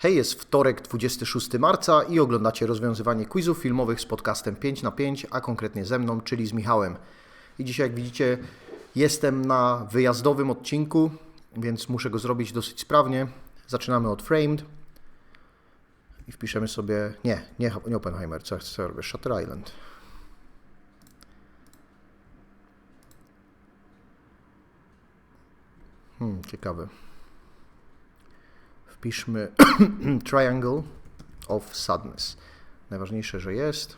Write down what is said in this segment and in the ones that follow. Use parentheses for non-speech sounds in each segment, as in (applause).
Hej, jest wtorek 26 marca i oglądacie rozwiązywanie quizów filmowych z podcastem 5 na 5, a konkretnie ze mną, czyli z Michałem. I dzisiaj, jak widzicie, jestem na wyjazdowym odcinku, więc muszę go zrobić dosyć sprawnie. Zaczynamy od Framed i wpiszemy sobie. Nie, nie, nie Oppenheimer, co, ja robię? Shutter Island. Hmm, ciekawe. Wpiszmy (clears throat) Triangle of Sadness. Najważniejsze, że jest.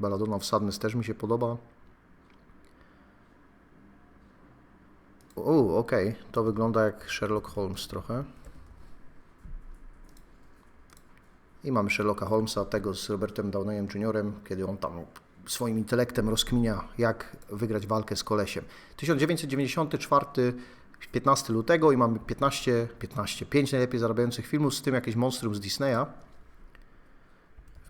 Belladonna of Sadness też mi się podoba. O, okej. To wygląda jak Sherlock Holmes trochę. I mamy Sherlocka Holmesa, tego z Robertem Downeyem Jr., kiedy on tam swoim intelektem rozkminia, jak wygrać walkę z kolesiem. 1994 15 lutego i mamy 15, 15, 5 najlepiej zarabiających filmów, z tym jakieś monstrum z Disneya.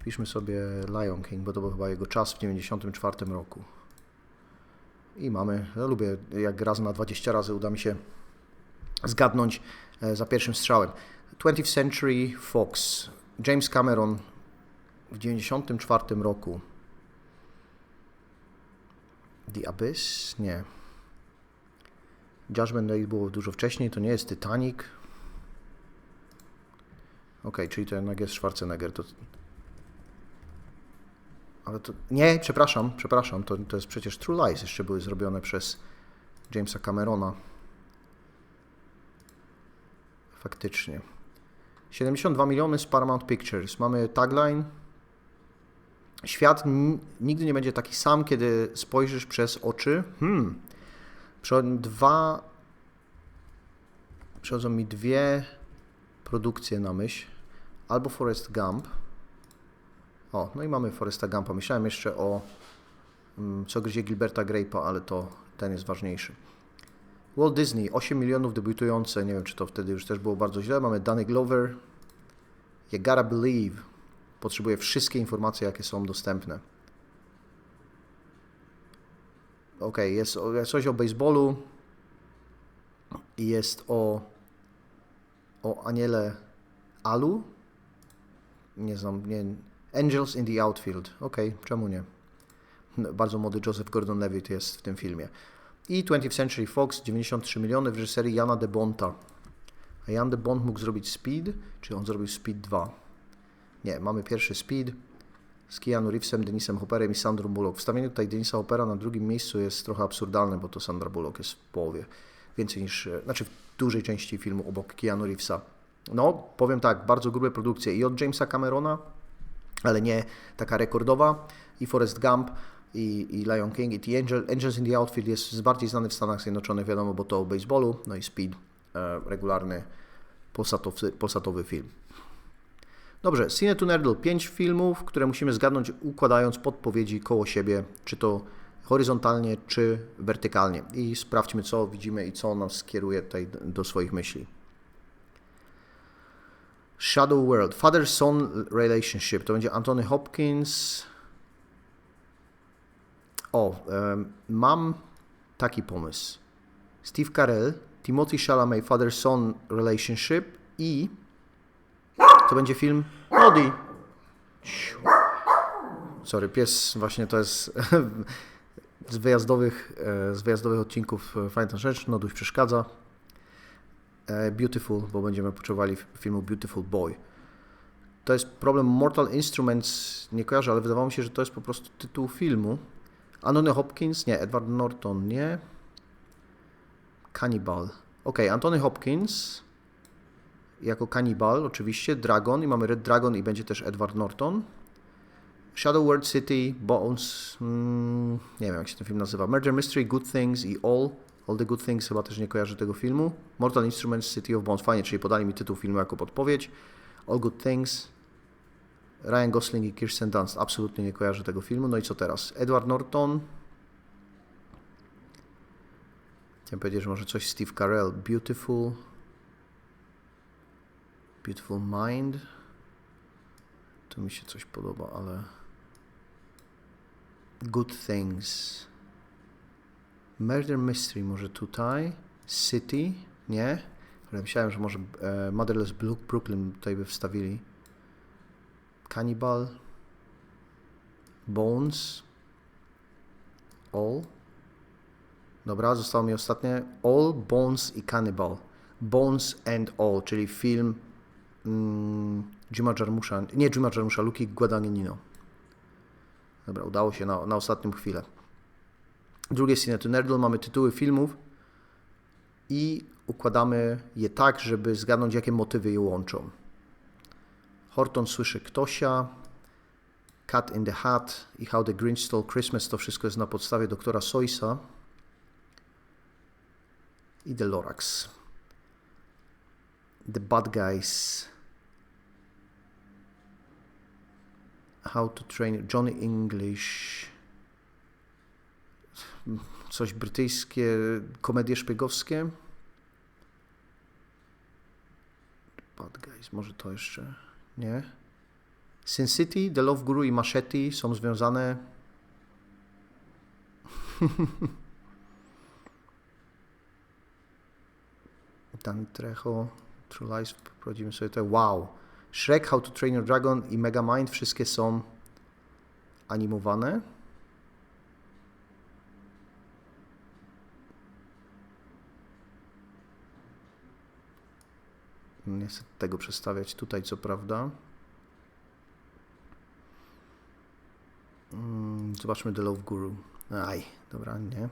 Wpiszmy sobie Lion King, bo to był chyba jego czas w 94 roku. I mamy, ja lubię jak raz na 20 razy uda mi się zgadnąć e, za pierwszym strzałem. 20th Century Fox, James Cameron w 94 roku. The Abyss? Nie. Judgment Day było dużo wcześniej, to nie jest Titanic. Ok, czyli to jednak jest Schwarzenegger. To... Ale to... Nie, przepraszam, przepraszam, to, to jest przecież True Lies jeszcze były zrobione przez Jamesa Camerona. Faktycznie. 72 miliony z Paramount Pictures. Mamy tagline. Świat nigdy nie będzie taki sam, kiedy spojrzysz przez oczy. Hmm. Przychodzą dwa. Przychodzą mi dwie produkcje na myśl. Albo Forest Gump. O, no i mamy Foresta Gumpa. Myślałem jeszcze o um, Co gryzie Gilberta Grape'a, ale to ten jest ważniejszy. Walt Disney, 8 milionów debiutujące. Nie wiem, czy to wtedy już też było bardzo źle. Mamy Danny Glover. You gotta believe. Potrzebuję wszystkie informacje, jakie są dostępne. Ok, jest coś o baseballu jest o, o Aniele Alu. Nie znam, nie. Angels in the Outfield. Ok, czemu nie? Bardzo młody Joseph Gordon-Levitt jest w tym filmie. I 20th Century Fox, 93 miliony w reżyserii Jana de Bonta. A Jan de Bont mógł zrobić Speed, czy on zrobił Speed 2? Nie, mamy pierwszy Speed, z Keanu Reevesem, Denisem Hopperem i Sandrą Bullock. Wstawienie tutaj Denisa Hoppera na drugim miejscu jest trochę absurdalne, bo to Sandra Bullock jest w połowie. Więcej niż, e, znaczy w dużej części filmu obok Keanu Reevesa. No, powiem tak, bardzo grube produkcje i od Jamesa Camerona, ale nie taka rekordowa, i Forrest Gump, i, i Lion King, i The Angel, Angels in the Outfield jest bardziej znany w Stanach Zjednoczonych, wiadomo, bo to o baseballu, no i Speed, e, regularny posatowy, posatowy film. Dobrze, Cine to Nerdle, 5 filmów, które musimy zgadnąć układając podpowiedzi koło siebie, czy to horyzontalnie, czy wertykalnie. I sprawdźmy, co widzimy i co nas skieruje tutaj do swoich myśli. Shadow World, Father-Son Relationship, to będzie Anthony Hopkins. O, mam taki pomysł. Steve Carell, Timothy Chalamet, Father-Son Relationship i to będzie film Nodi. Sorry, pies właśnie to jest (laughs) z wyjazdowych, e, z wyjazdowych odcinków fajna rzecz, Noduś przeszkadza. E, Beautiful, bo będziemy potrzebowali filmu Beautiful Boy. To jest problem Mortal Instruments, nie kojarzę, ale wydawało mi się, że to jest po prostu tytuł filmu. Anthony Hopkins, nie, Edward Norton, nie. Cannibal. Ok, Anthony Hopkins, jako kanibal, oczywiście, Dragon i mamy Red Dragon i będzie też Edward Norton. Shadow World City, Bones, mm, nie wiem jak się ten film nazywa, Murder Mystery, Good Things i All. All the Good Things chyba też nie kojarzy tego filmu. Mortal Instruments, City of Bones, fajnie, czyli podali mi tytuł filmu jako podpowiedź. All Good Things, Ryan Gosling i Kirsten Dunst, absolutnie nie kojarzy tego filmu. No i co teraz? Edward Norton. Chciałem powiedzieć, że może coś Steve Carell, Beautiful. Beautiful Mind. Tu mi się coś podoba, ale. Good Things. Murder Mystery może tutaj. City. Nie. Ja myślałem, że może e, Motherless Brooklyn tutaj by wstawili. Cannibal. Bones. All. Dobra, zostało mi ostatnie. All, Bones i Cannibal. Bones and All, czyli film mm, Jima Jarmusza, nie Jima Jarmusza, Luki Guadagnino. Dobra, udało się na, na ostatnią chwilę. Drugie Cine to Nerdle, mamy tytuły filmów i układamy je tak, żeby zgadnąć, jakie motywy je łączą. Horton słyszy Ktosia, Cat in the Hat i How the Grinch Stole Christmas, to wszystko jest na podstawie doktora Soisa i The Lorax. The Bad Guys. How to Train Johnny English. Coś brytyjskie, komedie szpiegowskie. Bad Guys, może to jeszcze. Nie. Sin City, The Love Guru i Machete są związane. (laughs) Dan Trejo, True Lies, wprowadzimy sobie to. Wow. Shrek, How to Train Your Dragon i Megamind, wszystkie są animowane. Nie chcę tego przestawiać tutaj, co prawda. Mm, Zobaczmy The Love Guru. Aj, dobra, nie.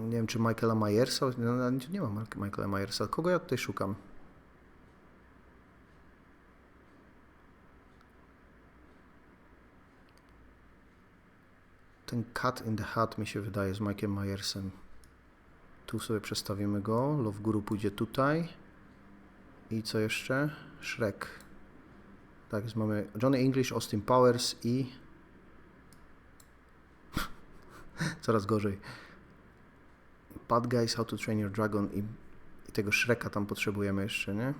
Nie wiem, czy Michaela Myersa. No, no, nie ma Michaela Myersa. Kogo ja tutaj szukam? Ten Cat in the Hat mi się wydaje z Mike'em Myersem. Tu sobie przestawimy go. Love Guru pójdzie tutaj. I co jeszcze? Shrek. Tak, więc mamy Johnny English, Austin Powers i... (laughs) Coraz gorzej. Bad Guys, How to Train Your Dragon i, i tego Shreka tam potrzebujemy jeszcze, nie?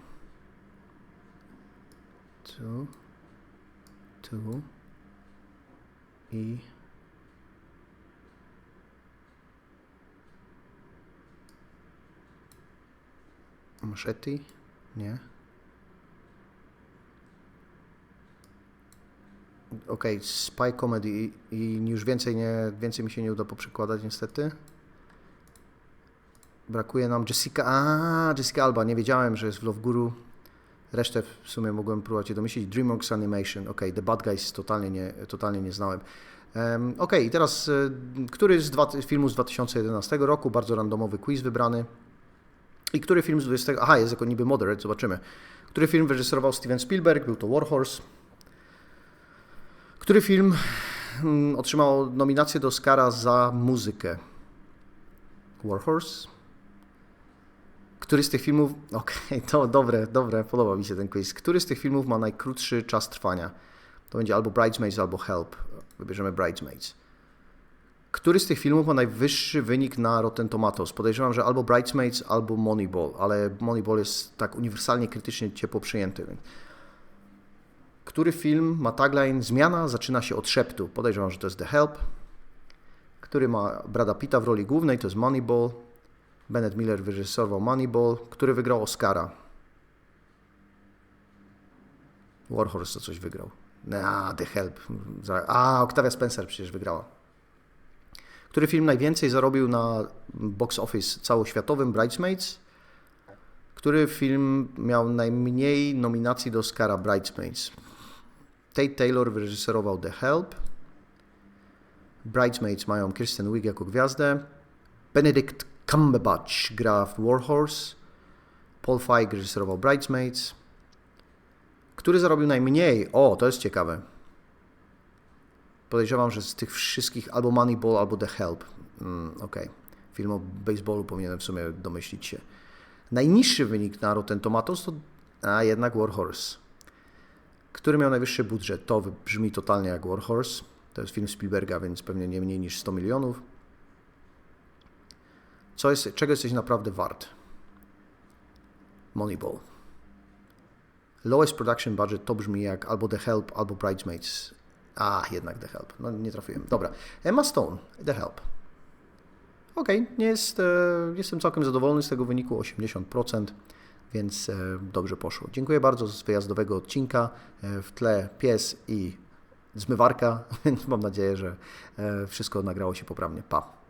Tu. Tu. I... Machete? Nie. Okej, Spy Comedy i, i już więcej, nie, więcej mi się nie uda poprzekładać niestety. Brakuje nam Jessica. A, Jessica Alba. Nie wiedziałem, że jest w Love Guru. Resztę w sumie mogłem próbować się domyślić. DreamWorks Animation. Ok, The Bad Guys totalnie nie, totalnie nie znałem. Um, ok, i teraz y, który z dwa, filmów z 2011 roku? Bardzo randomowy quiz wybrany. I który film z 20. Aha, jest jako niby moderate, zobaczymy. Który film wyreżyserował Steven Spielberg? Był to Warhorse. Który film mm, otrzymał nominację do Oscara za muzykę? Warhorse. Który z tych filmów. (laughs) Okej, to dobre, dobre, podoba mi się ten quiz. Który z tych filmów ma najkrótszy czas trwania? To będzie albo Bridesmaids, albo Help. Wybierzemy Bridesmaids. Który z tych filmów ma najwyższy wynik na Rotten Tomatoes? Podejrzewam, że albo Bridesmaids, albo Moneyball, ale Moneyball jest tak uniwersalnie krytycznie ciepło przyjęty. Który film ma tagline Zmiana zaczyna się od szeptu? Podejrzewam, że to jest The Help. Który ma Brada Pitta w roli głównej? To jest Moneyball. Bennett Miller wyreżyserował Moneyball. Który wygrał Oscara? Warhorse coś wygrał. A, The Help. A, Octavia Spencer przecież wygrała. Który film najwięcej zarobił na box office całoświatowym? Bridesmaids. Który film miał najmniej nominacji do Oscara? Bridesmaids. Tate Taylor wyreżyserował The Help. Bridesmaids mają Kristen Wiig jako gwiazdę. Benedict Cumberbatch gra w Warhorse. Paul Feig reżyserował Bridesmaids. Który zarobił najmniej? O, to jest ciekawe. Podejrzewam, że z tych wszystkich albo Moneyball, albo The Help. Mm, Okej. Okay. Film o baseballu powinienem w sumie domyślić się. Najniższy wynik na Rotten Tomatoes to a jednak Warhorse. Który miał najwyższy budżet? To brzmi totalnie jak Warhorse. To jest film Spielberga, więc pewnie nie mniej niż 100 milionów. Co jest, czego jesteś naprawdę wart? Moneyball. Lowest production budget to brzmi jak albo The Help, albo Bridesmaids. A, jednak The Help. No nie trafiłem. Dobra. Emma Stone, The Help. Okej, nie jest, e, jestem całkiem zadowolony z tego wyniku 80%, więc e, dobrze poszło. Dziękuję bardzo z wyjazdowego odcinka. E, W tle pies i zmywarka, (laughs) więc mam nadzieję, że e, wszystko nagrało się poprawnie. Pa.